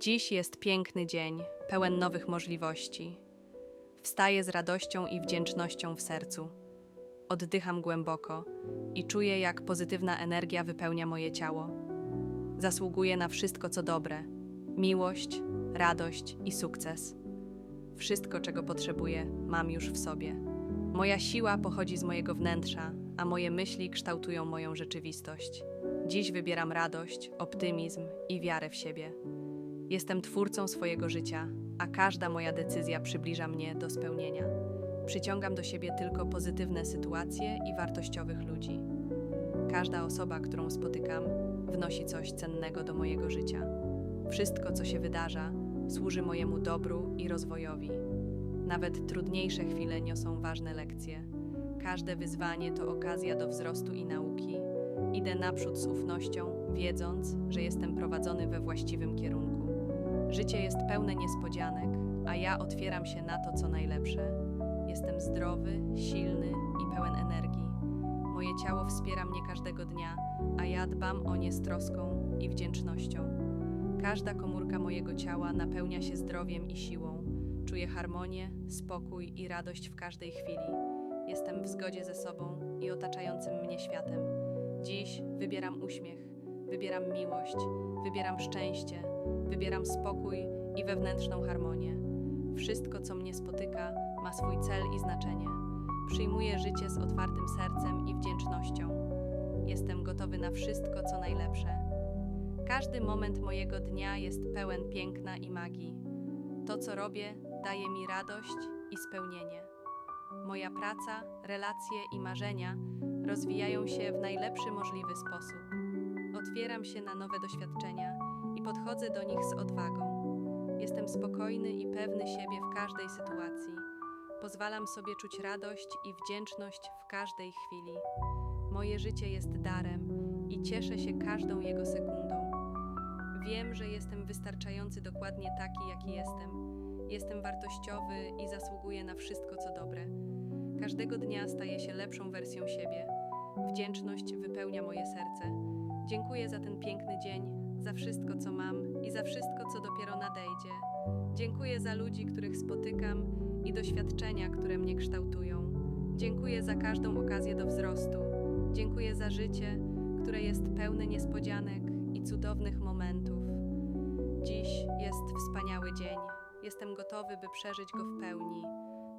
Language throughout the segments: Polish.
Dziś jest piękny dzień, pełen nowych możliwości. Wstaję z radością i wdzięcznością w sercu. Oddycham głęboko i czuję, jak pozytywna energia wypełnia moje ciało. Zasługuję na wszystko, co dobre: miłość, radość i sukces. Wszystko, czego potrzebuję, mam już w sobie. Moja siła pochodzi z mojego wnętrza, a moje myśli kształtują moją rzeczywistość. Dziś wybieram radość, optymizm i wiarę w siebie. Jestem twórcą swojego życia, a każda moja decyzja przybliża mnie do spełnienia. Przyciągam do siebie tylko pozytywne sytuacje i wartościowych ludzi. Każda osoba, którą spotykam, wnosi coś cennego do mojego życia. Wszystko, co się wydarza, służy mojemu dobru i rozwojowi. Nawet trudniejsze chwile niosą ważne lekcje. Każde wyzwanie to okazja do wzrostu i nauki. Idę naprzód z ufnością, wiedząc, że jestem prowadzony we właściwym kierunku. Życie jest pełne niespodzianek, a ja otwieram się na to, co najlepsze. Jestem zdrowy, silny i pełen energii. Moje ciało wspiera mnie każdego dnia, a ja dbam o nie z troską i wdzięcznością. Każda komórka mojego ciała napełnia się zdrowiem i siłą. Czuję harmonię, spokój i radość w każdej chwili. Jestem w zgodzie ze sobą i otaczającym mnie światem. Dziś wybieram uśmiech, wybieram miłość, wybieram szczęście, wybieram spokój i wewnętrzną harmonię. Wszystko, co mnie spotyka, ma swój cel i znaczenie. Przyjmuję życie z otwartym sercem i wdzięcznością. Jestem gotowy na wszystko, co najlepsze. Każdy moment mojego dnia jest pełen piękna i magii. To, co robię, daje mi radość i spełnienie. Moja praca, relacje i marzenia rozwijają się w najlepszy możliwy sposób. Otwieram się na nowe doświadczenia i podchodzę do nich z odwagą. Jestem spokojny i pewny siebie w każdej sytuacji. Pozwalam sobie czuć radość i wdzięczność w każdej chwili. Moje życie jest darem i cieszę się każdą jego sekundą. Wiem, że jestem wystarczający dokładnie taki, jaki jestem. Jestem wartościowy i zasługuję na wszystko, co dobre. Każdego dnia staję się lepszą wersją siebie. Wdzięczność wypełnia moje serce. Dziękuję za ten piękny dzień, za wszystko, co mam i za wszystko, co dopiero nadejdzie. Dziękuję za ludzi, których spotykam i doświadczenia, które mnie kształtują. Dziękuję za każdą okazję do wzrostu. Dziękuję za życie, które jest pełne niespodzianek i cudownych momentów. Dziś jest wspaniały dzień. Jestem gotowy, by przeżyć go w pełni.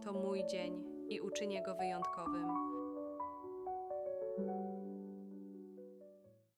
To mój dzień i uczynię go wyjątkowym.